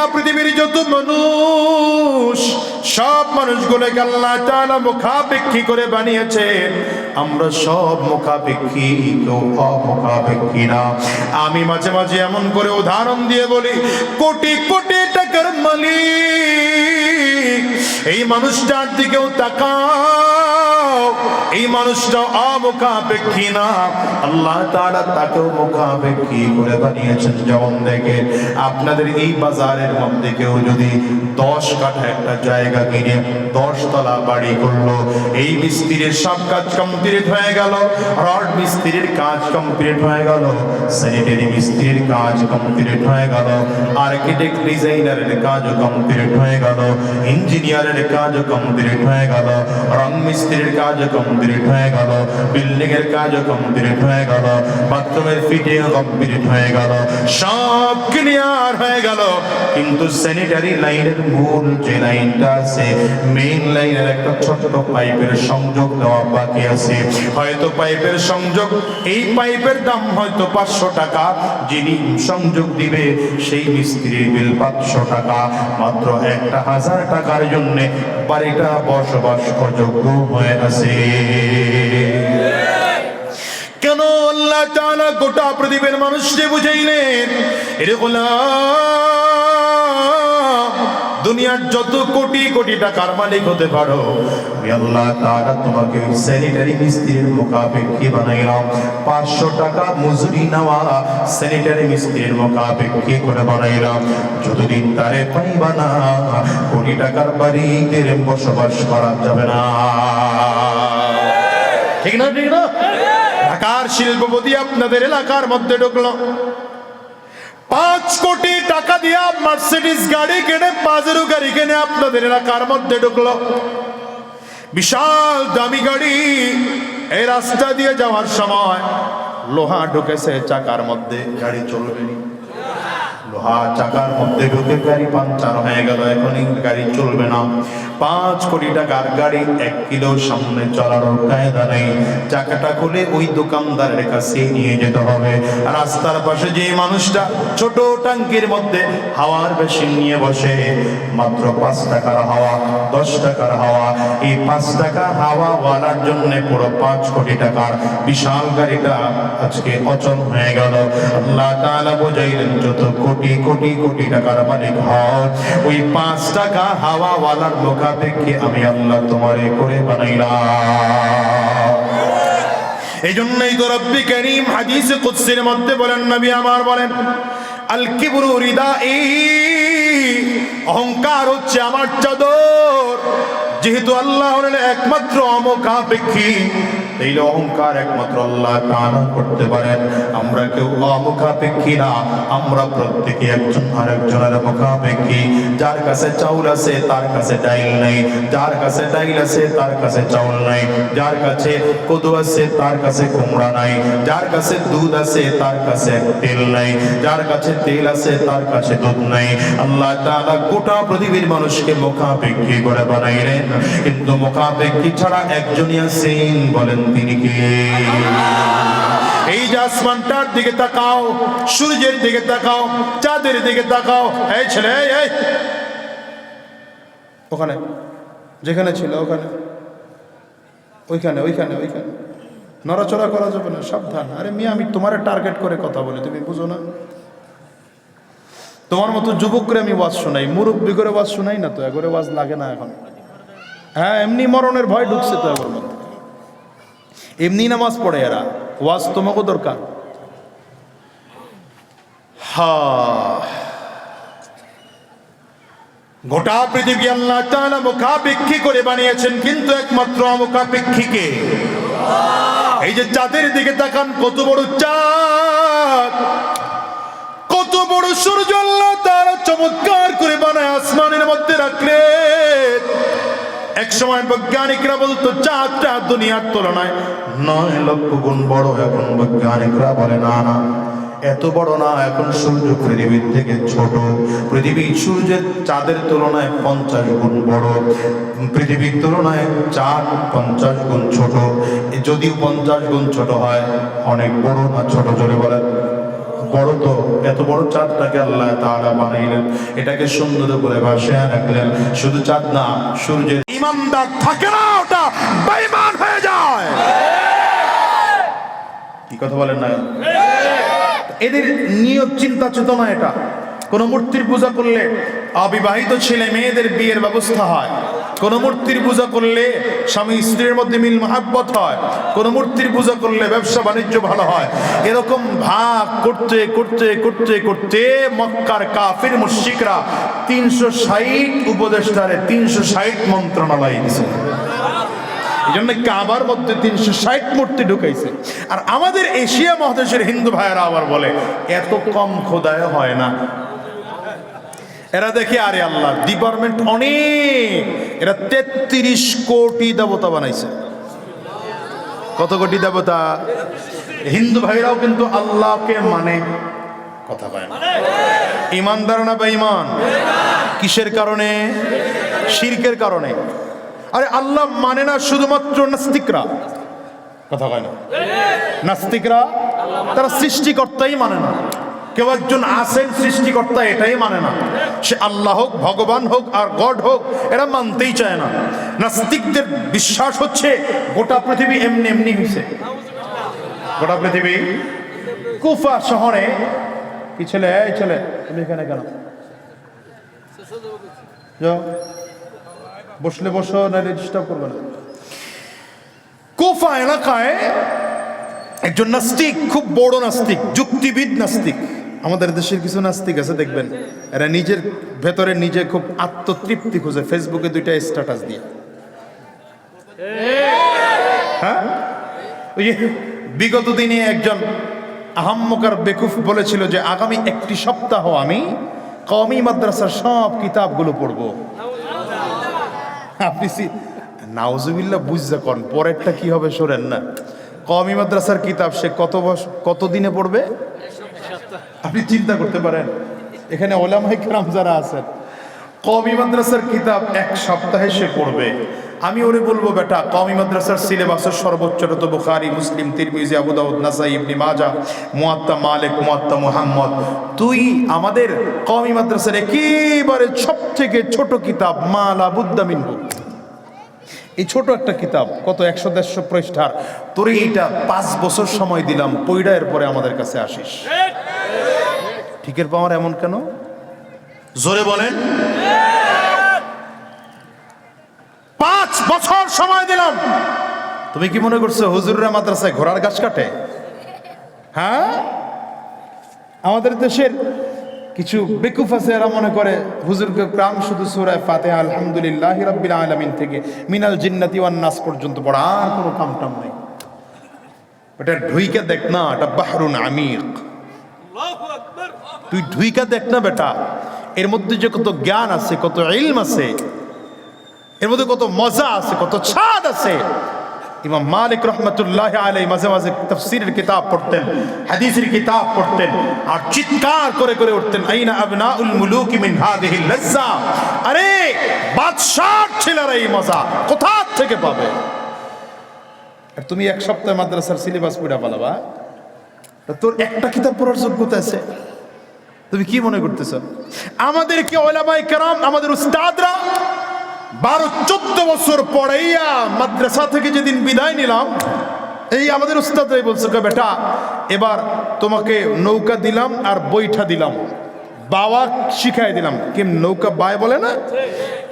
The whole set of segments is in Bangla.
গোটা পৃথিবীর যত মানুষ, সব মানুষগুলোকে আল্লাহ তাআলা মুখাপেক্ষী করে বানিয়েছে আমরা সব মুখাপেক্ষী, কেউ অমুখাপেক্ষী না। আমি মাঝে মাঝে এমন করে উদাহরণ দিয়ে বলি, কোটি কোটি টাকার মালিক, এই মানুষটার দিকেও তাকাও এই মানুষটা অমুখাপেক্ষী না। আল্লাহ তাআলা তাকেও মুখাপেক্ষী করে বানিয়েছেন যেমন দেখে। আপনাদের এই বাজারের মধ্যে কেউ যদি দশ কাঠা একটা জায়গা কিনে দশ তলা বাড়ি করল, এই মিস্ত্রির সব কাজ কমপ্লিট হয়ে গেল, রড মিস্ত্রির কাজ কমপ্লিট হয়ে গেল স্যানিটারি মিস্ত্রির কাজ কমপ্লিট হয়ে গেল আর্কিটেক্ট ডিজাইনারের কাজ কমপ্লিট হয়ে গেল ইঞ্জিনিয়ারের কাজ কমপ্লিট হয়ে গেল, রং মিস্ত্রির কাজ কমপ্লিট হয়ে গেল। বিল্ডিং এর কাজ কমপ্লিট হয়ে গেল। বাথরুমের ফিটিং কমপ্লিট হয়ে গেল। সব ক্লিয়ার হয়ে গেল। কিন্তু স্যানিটারি লাইনের মূল যে লাইনটা আছে মেইন লাইনের একটা ছোট্ট পাইপের সংযোগ দেওয়া বাকি আছে। হয়তো পাইপের সংযোগ, এই পাইপের দাম হয়তো পাঁচশো টাকা। যিনি সংযোগ দিবে, সেই মিস্ত্রির বিল পাঁচশো টাকা। মাত্র একটা হাজার টাকার জন্য বাড়িটা বসবাস অযোগ্য হয়ে আছে। কেন আল্লাহ গোটা পৃথিবীর মানুষকে বুঝাইলেন? এরকম দুনিয়ার যত কোটি কোটি টাকার মালিক হতে পারো আল্লাহ তাআলা তোমাকে ওই স্যানিটারি মিস্ত্রির মুখাপেক্ষী বানাইলাম। পাঁচশো টাকা মজুরি নেওয়া স্যানিটারি মিস্ত্রির মুখাপেক্ষী করে বানাইলাম। যতদিন তারে পাইবা না, কোটি টাকার বাড়িতে বসবাস করা যাবে না। ঠিক না ঠিক না? ঢাকার শিল্পপতি আপনাদের এলাকার মধ্যে ঢুকলো। পাঁচ কোটি টাকা দিয়ে মার্সিডিস গাড়ি কিনে পাজেরো গাড়ি কিনে আপনাদের এলাকার মধ্যে ঢুকলো বিশাল দামি গাড়ি এই রাস্তা দিয়ে যাওয়ার সময় লোহা ঢুকেছে চাকার মধ্যে, গাড়ি চলবে। লোহা চাকার মধ্যে ঢুকে গাড়ি পাঞ্চার হয়ে গেল, এখনই গাড়ি চলবে না পাঁচ কোটি টাকার গাড়ি এক কিলো সামনে চলার কায়দা নেই। চাকাটা খুলে ওই দোকানদারের কাছে নিয়ে যেতে হবে। রাস্তার পাশে যে মানুষটা ছোট টাঙ্কির মধ্যে হাওয়ার মেশিন নিয়ে বসে, মাত্র পাঁচ টাকার হাওয়া, দশ টাকার হাওয়া। এই পাঁচ টাকা হাওয়া ওয়ালার জন্য পুরো পাঁচ কোটি টাকার বিশাল গাড়িটা আজকে অচল হয়ে গেল। আল্লাহ তাআলা বোঝাইলেন, যত কোটি কোটি কোটি টাকার মালিক হও, ওই পাঁচ টাকা হাওয়া ওয়ালার দেখে আমি আল্লাহ তোমারে করে বানাইলাম। এই জন্যই তো রব্বি করিম হাদিসে কুৎসির মধ্যে বলেন, নবী আমার বলেন, আল কিবরু হৃদা অহংকার হচ্ছে আমার চাদর। যেহেতু আল্লাহ হলেন একমাত্র অমুখাপেক্ষী এই অহংকার একমাত্র আল্লাহ তাআলা করতে পারেন। আমরা কেউ অমুখাপেক্ষী না, আমরা প্রত্যেকে একজন আরেকজনের মুখাপেক্ষী। যার কাছে চাউল আছে, তার কাছে ডাইল নেই। যার কাছে ডাইল আছে, তার কাছে চাউল নাই। যার কাছে কদু আছে, তার কাছে কুমড়া নাই। যার কাছে দুধ আছে, তার কাছে তেল নাই। যার কাছে তেল আছে, তার কাছে দুধ নাই। আল্লাহ তাআলা গোটা পৃথিবীর মানুষকে মুখাপেক্ষী করে বানাইলেন। কিন্তু মুখাপেক্ষী ছাড়া একজনই আছেন বলেন তিনি কে এই যে আসমানটার দিকে তাকাও সূর্যের দিকে তাকাও চাঁদের দিকে তাকাও। এই ছেলে এই, ওখানে যেখানে ছিল ওখানে। ওইখানে ওইখানে ওইখানে। নড়াচড়া করা যাবে না সাবধান। আরে মিয়া আমি তোমার টার্গেট করে কথা বলি তুমি বুঝো না? তোমার মতো যুবক করে আমি ওয়াজ শোনাই মুরব্বী করে ওয়াজ শোনাই না তো এগরে ওয়াজ লাগে না এখন। হ্যাঁ এমনি মরণের ভয় ঢুকছে তো এগোর মধ্যে এমনি নামাজ পড়ে এরা। ওয়াজ তোমাকে দরকার। হা। গোটা পৃথিবী আল্লাহ তাআলা মুখাপেক্ষী করে বানিয়েছেন, কিন্তু একমাত্র মুখাপেক্ষীকে। এই যে চাঁদের দিকে তাকান, কত বড় চাঁদ। কত বড় সূর্য আল্লাহ তারা চমৎকার করে বানায় আসমানের মধ্যে রাখলেন। এক সময় বৈজ্ঞানিকরা বলতো চাঁদটা দুনিয়ার তুলনায় নয় লক্ষ গুণ বড়। এখন বৈজ্ঞানিকরা বলে, না না, এত বড় না, এখন সূর্য পৃথিবীর থেকে ছোট। পৃথিবী সূর্যের চাঁদের তুলনায় পঞ্চাশ গুণ বড়। পৃথিবীর তুলনায় চাঁদ পঞ্চাশ গুণ ছোট। যদিও পঞ্চাশ গুণ ছোট হয়, অনেক বড় না ছোট, জোরে বলেন। বড় তো, এত বড় চাঁদটাকে আল্লাহ তাআলা বানাইলেন। এটাকে সুন্দর করে ভাসিয়ে রাখলেন। শুধু চাঁদ না, সূর্যের ইমানদার থাকে না, ওটা বেঈমান হয়ে যায়। কি কথা বলেন না? এদের নিয়ত চিন্তা চেতনা এটা। কোন মূর্তির পূজা করলে অবিবাহিত ছেলে মেয়েদের বিয়ের ব্যবস্থা হয়। কোন মূর্তির পূজা করলে স্বামী স্ত্রীর মধ্যে মিল মহাব্বত হয়। কোন মূর্তির পূজা করলে ব্যবসা বাণিজ্য ভালো হয়। এরকম ভাগ করতে করতে করতে করতে মক্কার কাফির মুশিকরা তিনশো ষাট উপদেষ্টারে তিনশো ষাট মন্ত্রণালয় দিছে। এই জন্য মধ্যে তিনশো ষাট মূর্তি আর আমাদের এশিয়া মহাদেশের হিন্দু ভাইয়েরা আবার বলে, এত কম খোদায় হয় না। এরা দেখে, আরে আল্লাহ ডিপার্টমেন্ট অনেক। এরা তেত্রিশ কোটি দেবতা বানাইছে। কত কোটি দেবতা? হিন্দু ভাইরাও কিন্তু আল্লাহকে মানে। কথা না। ইমানদার না বেঈমান? কিসের কারণে? শিরকের কারণে। আরে আল্লাহ মানে না শুধুমাত্র নাস্তিকরা। কথা কয় না। নাস্তিকরা তারা সৃষ্টিকর্তাই মানে না। কেউ একজন আছেন, সৃষ্টিকর্তা এটাই মানে না। সে আল্লাহ হোক, ভগবান হোক আর গড হোক, এরা মানতেই চায় না। নাস্তিকদের বিশ্বাস হচ্ছে গোটা পৃথিবী এমনি এমনি হয়েছে গোটা পৃথিবী কুফা শহরে, কি ছেলে, এই ছেলে, তুমি এখানে কেন? বসলে বসো না ডিস্টার্ব করবে না। কুফা এলাকায় একজন নাস্তিক, খুব বড় নাস্তিক, যুক্তিবিদ নাস্তিক। আমাদের দেশের কিছু নাস্তিক আছে, দেখবেন, এরা নিজের ভেতরে নিজে খুব আত্মতৃপ্তি খুঁজে ফেসবুকে দুইটা স্ট্যাটাস দিয়ে। হ্যাঁ? ওই বিগত দিনে একজন আহাম্মকার বেকুফ বলেছিল যে, আগামী একটি সপ্তাহ আমি কমি মাদ্রাসার সব কিতাবগুলো পড়ব। আপনি নাউজুবিল্লাহ বুঝতে কন, পরেরটা কি হবে শোনেন না। কমি মাদ্রাসার কিতাব সে কত বস, কত দিনে পড়বে? আপনি চিন্তা করতে পারেন, এখানে ওলামাই কেরাম যারা আছেন কমি মাদ্রাসার কিতাব এক সপ্তাহে সে পড়বে। আমি ওরে বলব, বেটা কমি মাদ্রাসার সিলেবাসের সর্বোচ্চটা তো বুখারি, মুসলিম, তিরমিজি, আবু দাউদ, নাসাই, ইবনে মাজা মুয়াত্তা মালিক, মুয়াত্তা মুহাম্মদ। তুই আমাদের কমি মাদ্রাসার একেবারে সব থেকে ছোট কিতাব, মালা বুদ্দা মিনহু। এই ছোট একটা কিতাব, কত একশো দেড়শো পৃষ্ঠার, তোরে এইটা পাঁচ বছর সময় দিলাম, পইডা এর পরে আমাদের কাছে আসিস। ঠিকের পাওয়ার এমন কেন? জোরে বলেন। পাঁচ বছর সময় দিলাম। তুমি কি মনে করছ হুজুররা মাদ্রাসায় ঘোড়ার গাছ কাটে? হ্যাঁ? আমাদের দেশের কিছু বেকুফ আছে এরা মনে করে হুজুরকে প্রাণ শুধু সুরায় ফাতেহা আলহামদুলিল্লাহ রাব্বিল আলামিন থেকে মিনাল জিন্নাতি ওয়ান নাস পর্যন্ত পড়া আর কোনো কাম টাম নাই। ওটা ঢুইকে দেখ না এটা বাহরুন আমিক। তুই ঢুইকা দেখ না বেটা। এর মধ্যে যে কত জ্ঞান আছে, কত ইলম আছে, এর মধ্যে কত মজা আছে, কত ছাদ আছে। ইমাম মালিক রহমতুল্লাহ আলাই মাঝে মাঝে তফসিরের কিতাব পড়তেন, হাদিসের কিতাব পড়তেন, আর চিৎকার করে করে উঠতেন, আইনা আবনাউল মুলুকি মিন হাদিহি লাজ্জা আরে, বাদশার ছেলেরা এই মজা কোথা থেকে পাবে? আর তুমি এক সপ্তাহ মাদ্রাসার সিলেবাস পড়া পালাবা তোর একটা কিতাব পড়ার যোগ্যতা আছে। তুমি কি মনে করতেছ? আমাদেরকে ওলামাই কেরাম, আমাদের উস্তাদরা বারো, চোদ্দ বছর পড়াইয়া মাদ্রাসা থেকে যেদিন বিদায় নিলাম, এই আমাদের উস্তাদরাই বলছে "কে বেটা, এবার তোমাকে নৌকা দিলাম আর বৈঠা দিলাম। বাবা শিখাই দিলাম। কেম নৌকা বাই বলে না?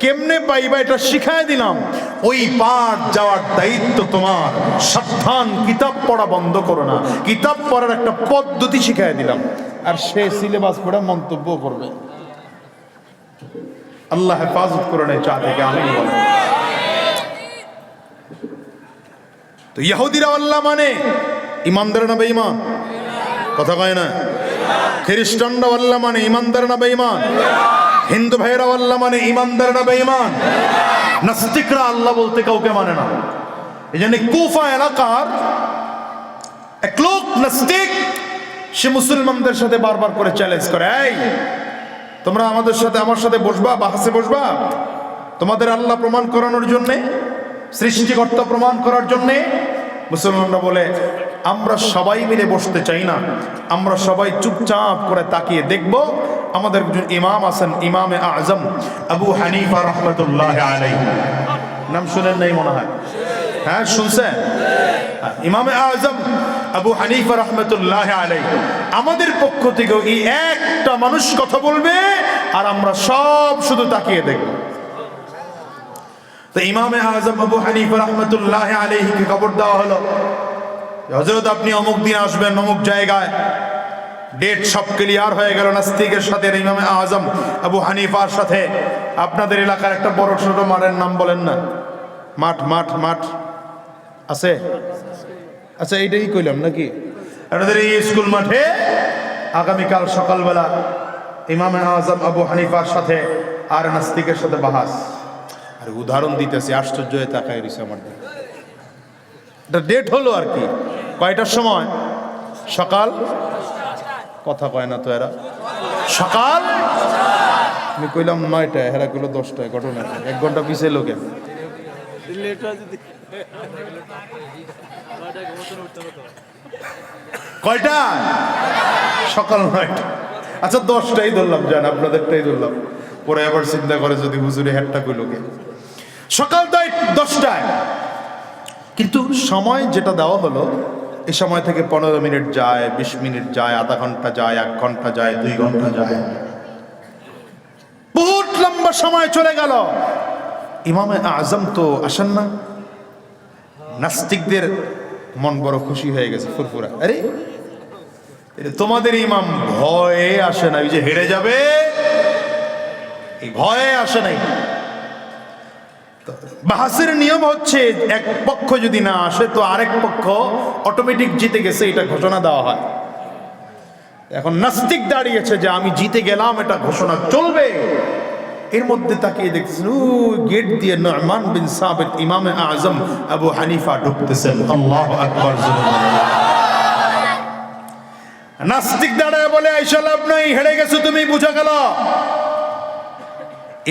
কেমনে পাইবা এটা শিখাই দিলাম? ওই পাঠ যাওয়ার দায়িত্ব তোমার। সাবধান, কিতাব পড়া বন্ধ করো না। কিতাব পড়ার একটা পদ্ধতি শিখাই দিলাম। আর সে সিলেবাস পড়ে মন্তব্য করবে। আল্লাহ হেফাজত করে নেয় চা থেকে আমি তো আল্লাহ মানে? ইমানদার না বেঈমান? কথা কয় না। খ্রিস্টানরা আল্লাহ মানে ইমানদার না বেঈমান? হিন্দু ভাইরা আল্লাহ মানে ইমানদার না বেঈমান? নাস্তিকরা আল্লাহ বলতে কাউকে মানে না। এই জন্য কুফা এলাকার এক লোক নাস্তিক সে মুসলমানদের সাথে বারবার করে চ্যালেঞ্জ করে, এই, তোমরা আমাদের সাথে আমার সাথে বসবা বাহাসে বসবা? তোমাদের আল্লাহ প্রমাণ করানোর জন্যে, সৃষ্টিকর্তা প্রমাণ করার জন্যে? মুসলমানরা বলে, আমরা সবাই মিলে বসতে চাই না। আমরা সবাই চুপচাপ করে তাকিয়ে দেখব। আমাদের একজন ইমাম আছেন, ইমামে আজম, আবু হানিফা রহমতুল্লাহ আলাই নাম শুনেন নাই মনে হয়? হ্যাঁ শুনছেন? ইমামে আজম আবু হানিফা রহমতুল্লাহ আলাই আমাদের পক্ষ থেকে এই একটা মানুষ কথা বলবে আর আমরা সব শুধু তাকিয়ে দেখব। তো ইমামে আজম আবু হানিফা রহমতুল্লাহ আলাইহিকে খবর দেওয়া হলো হজরত আপনি অমুক দিন আসবেন, অমুক জায়গায়। ডেট সব ক্লিয়ার হয়ে গেল নাস্তিকের সাথে ইমামে আজম আবু হানিফার সাথে। আপনাদের এলাকার একটা বড় ছোট মাঠের নাম বলেন না। মাঠ মাঠ মাঠ। আছে? আচ্ছা এইটাই কইলাম নাকি? আপনাদের এই স্কুল মাঠে আগামীকাল সকালবেলা ইমাম আজম আবু হানিফার সাথে আর নাস্তিকের সাথে বাহাস। আর উদাহরণ দিতেছি আশ্চর্য হয়ে তাকায় রয়েছে আমার এটা ডেট হলো আর কি? কয়টার সময়? সকাল? কথা কয় না তো এরা। সকাল? আমি কইলাম নয়টায় হেরা কইলো দশটায় ঘটনা এক ঘণ্টা পিছিয়ে লোকে কয়টা? সকাল নয়টা। আচ্ছা দশটাই ধরলাম, জান, আপনাদেরটাই ধরলাম। পরে আবার চিন্তা করে যদি হুজুরে হেডটা কইলোকে সকাল দশটায়। কিন্তু সময় যেটা দেওয়া হলো এই সময় থেকে পনেরো মিনিট যায়, বিশ মিনিট যায়, আধা ঘণ্টা যায়, এক ঘণ্টা যায়, দুই ঘণ্টা যায়। বহুত লম্বা সময় চলে গেল। ইমামে আজম তো আসেন না। নাস্তিকদের মন বড় খুশি হয়ে গেছে, ফুরফুরা। আরে তোমাদের ইমাম ভয়ে আসে না, ওই যে হেরে যাবে, এই ভয়ে আসে নাই। বাহাসের নিয়ম হচ্ছে, এক পক্ষ যদি না আসে, তো আরেক পক্ষ অটোমেটিক জিতে গেছে, এটা ঘোষণা দেওয়া হয়। এখন নাস্তিক দাঁড়িয়েছে যে আমি জিতে গেলাম, এটা ঘোষণা চলবে। এর মধ্যে তাকিয়ে দেখছেন ও গেট দিয়ে নরমান বিন সাবিত ইমামে আজম আবু হানিফা ঢুকতেছেন। আল্লাহ আকবার নাস্তিক দাঁড়ায় বলে, আইসা লাভ নাই, হেরে গেছো তুমি, বুঝা গেল।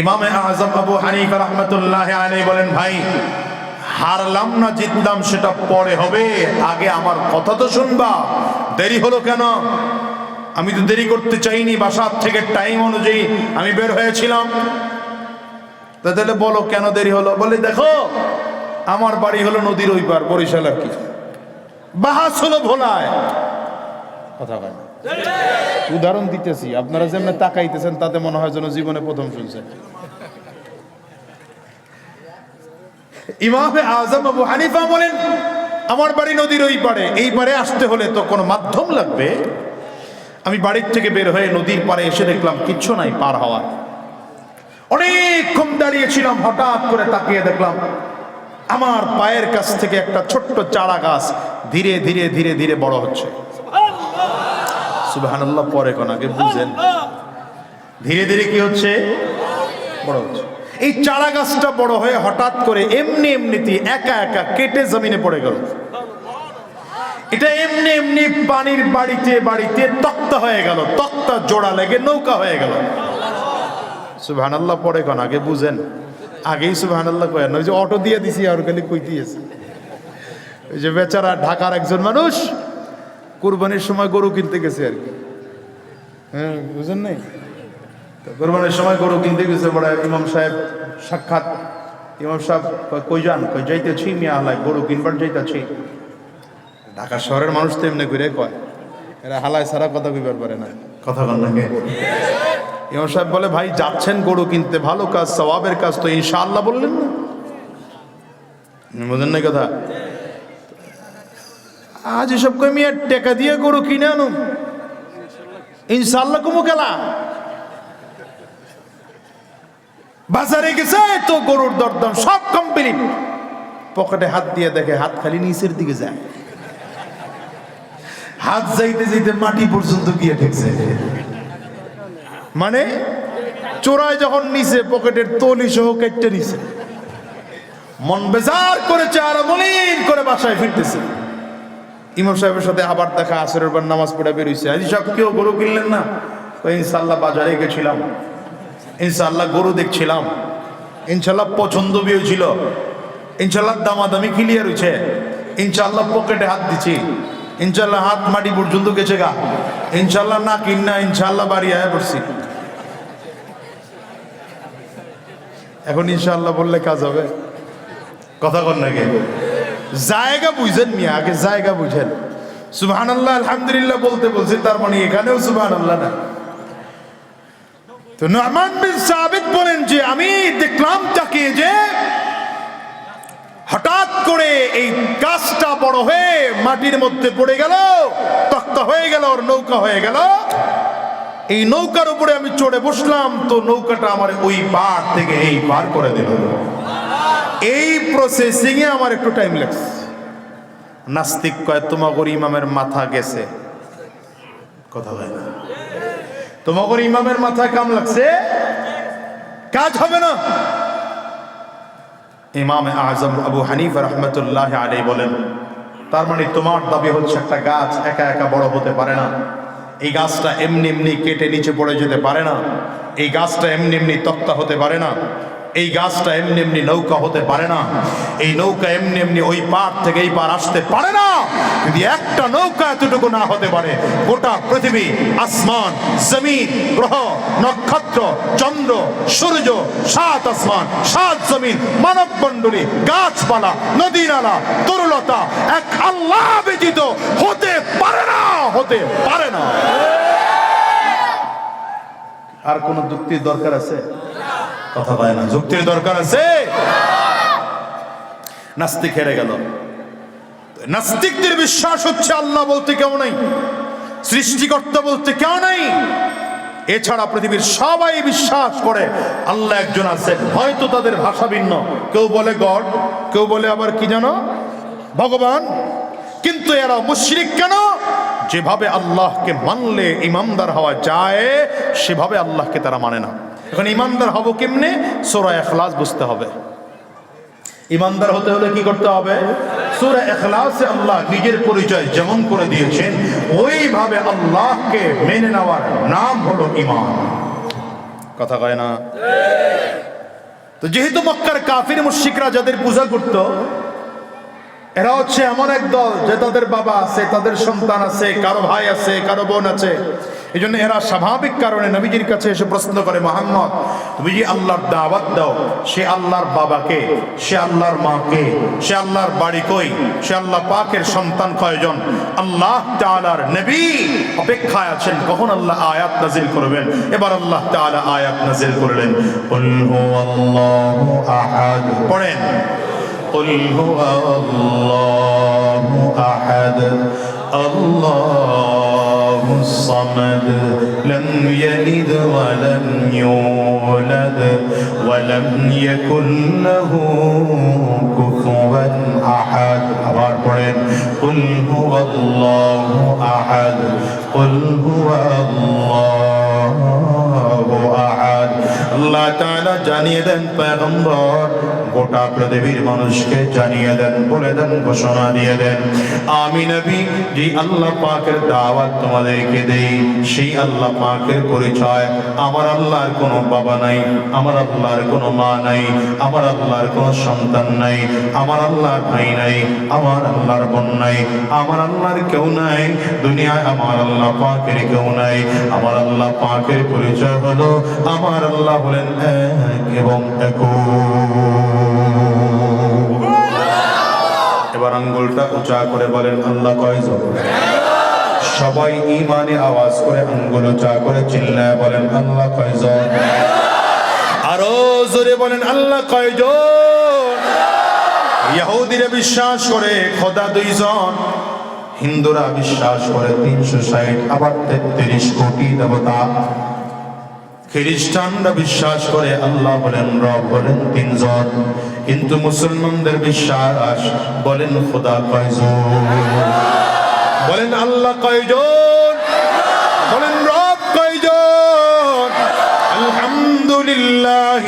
ইমামে আজম আবু হানিফা রহমতুল্লাহ আলাই বলেন, ভাই, হারলাম না, জিতলাম, সেটা পরে হবে। আগে আমার কথা তো শুনবা। দেরি হলো কেন? আমি তো দেরি করতে চাইনি, বাসার থেকে টাইম অনুযায়ী আমি বের হয়েছিলাম। তাহলে বলো, কেন দেরি হলো? বলে, দেখো, আমার বাড়ি হলো নদীর ওই পার, বরিশাল আর কি। বাহাস হলো ভোলায়। উদাহরণ দিতেছি, আপনারা যেমন তাকাইতেছেন, তাতে মনে হয় যেন জীবনে প্রথম শুনছেন। ইমামে আজম আবু হানিফা বলেন, আমার বাড়ি নদীর ওই পারে, এই পারে আসতে হলে তো কোনো মাধ্যম লাগবে। আমি বাড়ির থেকে বের হয়ে নদীর পারে এসে দেখলাম, কিচ্ছু নাই পার হওয়া। অনেকক্ষণ দাঁড়িয়েছিলাম, হঠাৎ করে তাকিয়ে দেখলাম, আমার পায়ের কাছ থেকে একটা ছোট্ট চারা গাছ ধীরে ধীরে ধীরে ধীরে বড় হচ্ছে। সুবহানাল্লাহ, পরে কোন আগে বুঝেন। ধীরে ধীরে কি হচ্ছে? বড় হচ্ছে। এই চারা গাছটা বড় হয়ে হঠাৎ করে এমনি এমনিতে একা একা কেটে জমিনে পড়ে গেল। এটা এমনি এমনি পানির বাড়িতে বাড়িতে তক্তা হয়ে গেল। তক্তা জোড়া লেগে নৌকা হয়ে গেল। সুবহানাল্লাহ পরে কোন, আগে বুঝেন। আগেই সুবহানাল্লাহ কয়েন ওই যে অটো দিয়ে দিছি আর খালি কই দিয়েছে ওই যে বেচারা ঢাকার একজন মানুষ কোরবানির সময় গরু কিনতে গেছে আর কি। হ্যাঁ বুঝেন নাই? কোরবানির সময় গরু কিনতে গেছে, বড় ইমাম সাহেব সাক্ষাৎ। ইমাম সাহেব কই যান? কই যাইতেছি মিয়া হালাই গরু কিনবার যাইতেছি। ঢাকা শহরের মানুষ তো এমনি ঘুরে কয়। এরা হালায় সারা কথা কইবার পারে না। কথা না ইমাম সাহেব বলে ভাই যাচ্ছেন গরু কিনতে ভালো কাজ সওয়াবের কাজ তো ইনশাআল্লাহ বললেন না। বুঝেন না কথা? আজ এসব কই মিয়া টাকা দিয়ে গরু কিনে আনুন ইনশাআল্লাহ কুমু গেলা বাজারে গেছে তো গরুর দরদাম সব কমপ্লিট পকেটে হাত দিয়ে দেখে হাত খালি নিচের দিকে যায়। হাত যাইতে যাইতে মাটি পর্যন্ত গিয়ে ঠেকছে। মানে? চোরায় যখন নিছে, পকেটের তলি সহ কেটে নিছে। মন বেজার করেছে আর মলিন করে বাসায় ফিরতেছে। ইমাম সাহেবের সাথে আবার দেখা, আসরের পর নামাজ পড়ে বেরোইছে। আজ সব কেউ গরু কিনলেন না? ইনশাল্লাহ বাজারে গেছিলাম। ইনশাল্লাহ গরু দেখছিলাম। ইনশাল্লাহ পছন্দ বিয়ে ছিল ইনশাল্লাহ দামাদামি ক্লিয়ার হয়েছে ইনশাল্লাহ পকেটে হাত দিচ্ছি ইনশাল্লাহ হাত মাটি পর্যন্ত গেছে গা। ইনশাল্লাহ না কিন্না ইনশাল্লাহ বাড়ি আয়া পড়ছি। এখন ইনশাল্লাহ বললে কাজ হবে। কথা কর নাকি? জায়গা বুঝেন মিয়া, আগে জায়গা বুঝেন। সুবহান আল্লাহ আলহামদুলিল্লাহ বলতে বলছি, তার মানে এখানেও সুবহান আল্লাহ না। তো নরমান বিন সাবিত বলেন যে, আমি দেখলাম তাকে যে হঠাৎ করে এই গাছটা বড় হয়ে মাটির মধ্যে পড়ে গেল, তক্তা হয়ে গেল ওর নৌকা হয়ে গেল। এই নৌকার উপরে আমি চড়ে বসলাম, তো নৌকাটা আমার ওই পার থেকে এই পার করে দিল। এই প্রসেসিং এ আমার একটু টাইম লাগছে। নাস্তিক কয়, তোমাগর ইমামের মাথা গেছে। কথা হয় না। তোমাগর ইমামের মাথা কাম লাগছে। কাজ হবে না। ইমাম আজম আবু হানিফ রহমতুল্লাহ আলী বলেন, তার মানে তোমার দাবি হচ্ছে একটা গাছ একা একা বড় হতে পারে না। এই গাছটা এমনি এমনি কেটে নিচে পড়ে যেতে পারে না। এই গাছটা এমনি এমনি তক্তা হতে পারে না। এই গাছটা এমনি এমনি নৌকা হতে পারে না। এই নৌকা এমনি এমনি ওই পার থেকে এই পার আসতে পারে না। যদি একটা নৌকা এতটুকু না হতে পারে, গোটা পৃথিবী, আসমান, জমিন, গ্রহ, নক্ষত্র, চন্দ্র, সূর্য, সাত আসমান, সাত জমিন মানব মণ্ডলী গাছপালা নদী নালা তরুলতা, এক আল্লাহ ব্যতীত হতে পারে না, হতে পারে না। আর কোন যুক্তির দরকার আছে? কথা পায় না, যুক্তির দরকার আছে। নাস্তিক হেরে গেল। নাস্তিকদের বিশ্বাস হচ্ছে আল্লাহ বলতে কেউ নাই, সৃষ্টিকর্তা বলতে কেউ নাই। এছাড়া পৃথিবীর সবাই বিশ্বাস করে, আল্লাহ একজন আছে, হয়তো তাদের ভাষা ভিন্ন। কেউ বলে গড, কেউ বলে আবার কি জানো ভগবান। কিন্তু এরা মুশরিক কেন? যেভাবে আল্লাহকে মানলে ইমানদার হওয়া যায়, সেভাবে আল্লাহকে তারা মানে না। এখন ইমানদার হব কেমনে? সোরা এখলাস বুঝতে হবে। ইমানদার হতে হলে কি করতে হবে? সূরা ইখলাসে আল্লাহ নিজের পরিচয় যেমন করে দিয়েছেন, ওইভাবে আল্লাহকে মেনে নেওয়ার নাম হলো ইমান কথা কয় না? তো যেহেতু মক্কার কাফির মুশরিকরা যাদের পূজা করত, এরা হচ্ছে এমন এক দল যে তাদের বাবা আছে, তাদের সন্তান আছে, কারও ভাই আছে, কারও বোন আছে। এই জন্য এরা স্বাভাবিক কারণে নবীজির কাছে এসে প্রশ্ন করে মোহাম্মদ তুমি যে আল্লাহর দাওয়াত দাও সে আল্লাহর বাবাকে সে আল্লাহর মাকে সে আল্লাহর বাড়ি কই সে আল্লাহ পাকের সন্তান কয়জন আল্লাহ তাআলার নবী অপেক্ষায় আছেন কখন আল্লাহ আয়াত নাজিল করবেন এবার আল্লাহ তাআলা আয়াত নাজিল করলেন কুল হুয়াল্লাহু আহাদ পড়েন قل هو الله أحد الله الصمد لم يلد ولم يولد ولم يكن له كفوا أحد আবার পড়েন قل هو الله أحد قل هو الله أحد আল্লাহ তাআলা জানিয়ে দেন পয়গম্বর গোটা পৃথিবীর মানুষকে জানিয়ে দেন, বলে দেন, ঘোষণা দিয়ে দেন। আমি নবী যে আল্লাহ পাকের দাওয়াত তোমাদেরকে দেই, সেই আল্লাহ পাকের পরিচয়। আমার আল্লাহর কোনো বাবা নাই, আমার আল্লাহর কোনো মা নাই, আমার আল্লাহর কোনো সন্তান নাই, আমার আল্লাহর ভাই নাই, আমার আল্লাহর বোন নাই, আমার আল্লাহর কেউ নাই, দুনিয়ায় আমার আল্লাহ পাকের কেউ নাই। আমার আল্লাহ পাকের পরিচয় হলো, আমার আল্লাহ বলেন এক এবং একক আঙ্গুলটা উঁচা করে বলেন, আল্লাহ কয়জন সবাই ইমানে আওয়াজ করে আঙ্গুল উঁচা করে চিল্লায় বলেন, আল্লাহ কয়জন আরও জোরে বলেন, আল্লাহ কয়জন ইহুদিরা বিশ্বাস করে, খোদা দুইজন। হিন্দুরা বিশ্বাস করে, তিনশো ষাট, আবার তেত্রিশ কোটি দেবতা। খ্রিস্টানরা বিশ্বাস করে, আল্লাহ বলেন, রব বলেন তিনজন। কিন্তু মুসলমানদের বিশ্বাস বলেন, খোদা কয়জন? বলেন, আল্লাহ কয়জন? বলেন, রব কয়জন? আলহামদুলিল্লাহ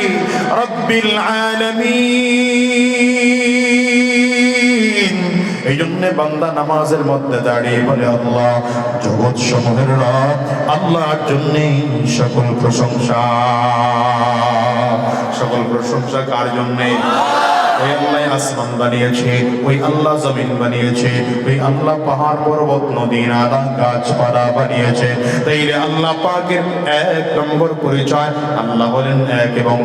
রব্বিল আলামিন। এই জন্য বান্দা নামাজের মধ্যে দাঁড়িয়ে বলে, আল্লাহ জগৎ সমূহের রব আল্লাহর জন্যই সকল প্রশংসা। সকল প্রশংসা কার জন্যে? ওই আল্লাহ আসমান বানিয়েছে, ওই আল্লাহ জমিন বানিয়েছে, ওই আল্লাহ পাহাড়, পর্বত, নদী গাছপালা বানিয়েছে। আল্লাহ পাকের এক নম্বর পরিচয়, আল্লাহ এক এবং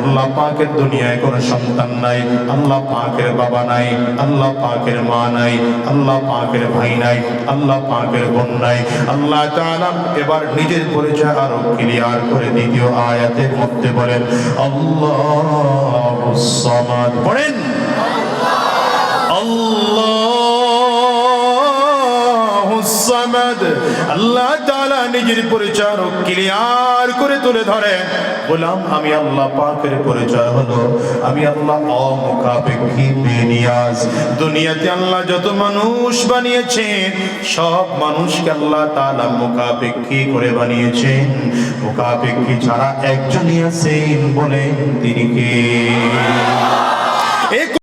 আল্লাহ পাকের দুনিয়ায় কোনো সন্তান নাই, আল্লাহ পাকের বাবা নাই, আল্লাহ পাকের মা নাই, আল্লাহ পাকের ভাই নাই, আল্লাহ পাকের বোন নাই। আল্লাহ এবার নিজের পরিচয় আরও ক্লিয়ার করে দ্বিতীয় আয়াতের মধ্যে বলেন, আল্লাহ পড়েন আল্লাহু সামাদ আল্লাহ তাআলা নিজের পরিচয় ক্লিয়ার করে তুলে ধরে বললাম, আমি আল্লাহ পাকের পরিচয় হলো আমি আল্লাহ অমুখাপেক্ষী বেনিয়াজ দুনিয়াতে আল্লাহ যত মানুষ বানিয়েছেন, সব মানুষকে আল্লাহ তাআলা মুখাপেক্ষী করে বানিয়েছেন। মুখাপেক্ষী ছাড়া একজনই আছেন বলেন তিনি কে?